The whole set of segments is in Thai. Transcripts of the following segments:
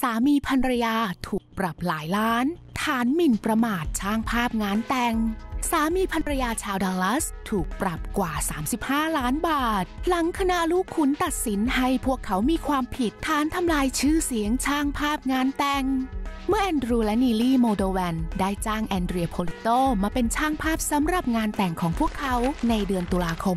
สามีภรรยาถูกปรับหลายล้าน ฐานหมิ่นประมาทช่างภาพงานแต่ง สามีภรรยาชาวดัลลัส ถูกปรับกว่า 35 ล้านบาท หลังคณะลูกขุนตัดสินให้พวกเขามีความผิดฐานทำลายชื่อเสียงช่างภาพงานแต่ง เมื่อแอนดรูและนีลี่โมโดแวนได้จ้างแอนเดรียโพลิโตมาเป็นช่างภาพสำหรับงานแต่งของพวกเขาในเดือนตุลาคม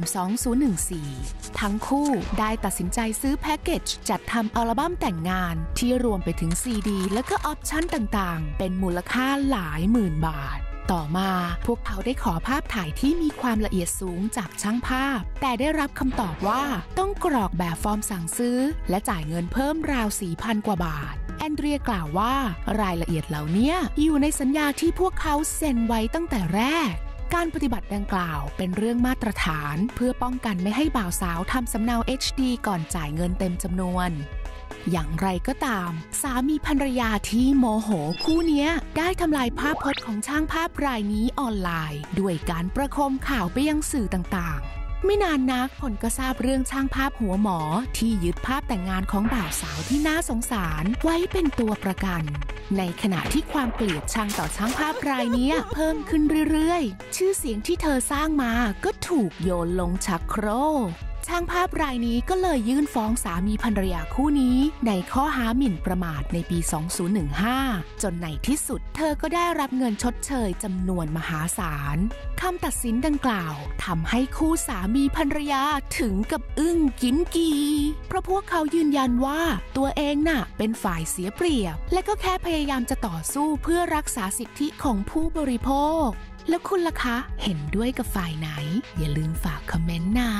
2014 ทั้งคู่ได้ตัดสินใจซื้อแพ็กเกจจัดทำอัลบั้มแต่งงานที่รวมไปถึงซีดีและก็ออปชั่นต่างๆ เป็นมูลค่าหลายหมื่นบาท ต่อมา พวกเขาได้ขอภาพถ่ายที่มีความละเอียดสูงจากช่างภาพ แต่ได้รับคำตอบว่าต้องกรอกแบบฟอร์มสั่งซื้อ และจ่ายเงินเพิ่มราว4,000 กว่าบาทแอนเดรียกล่าวว่ารายละเอียดเหล่านี้อยู่ในสัญญาที่พวกเขาเซ็นไว้ตั้งแต่แรก การปฏิบัติดังกล่าวเป็นเรื่องมาตรฐานเพื่อป้องกันไม่ให้บ่าวสาวทำสำเนา HD ก่อนจ่ายเงินเต็มจำนวน อย่างไรก็ตาม สามีภรรยาที่โมโหคู่นี้ได้ทำลายภาพพจน์ของช่างภาพรายนี้ออนไลน์ ด้วยการประโคมข่าวไปยังสื่อต่างๆ ไม่นานนักผลก็ทราบเรื่องช่างภาพหัวหมอที่ยึดภาพแต่งงานของบ่าวสาวที่น่าสงสารไว้เป็นตัวประกัน ในขณะที่ความเกลียดชังต่อช่างภาพรายนี้เพิ่มขึ้นเรื่อยๆ ชื่อเสียงที่เธอสร้างมาก็ถูกโยนลงชักโครก ช่างภาพรายนี้ก็เลยยื่นฟ้องสามีภรรยาคู่นี้ ในข้อหาหมิ่นประมาทในปี 2015 จนในที่สุดเธอก็ได้รับเงินชดเชยจำนวนมหาศาลคำตัดสินดังกล่าวทำให้คู่สามีภรรยาถึงกับอึ้งกินกี เพราะพวกเขายืนยันว่าตัวเองน่ะเป็นฝ่ายเสียเปรียบ และก็แค่พยายามจะต่อสู้เพื่อรักษาสิทธิของผู้บริโภค แล้วคุณล่ะคะ เห็นด้วยกับฝ่ายไหน อย่าลืมฝากคอมเมนต์นะ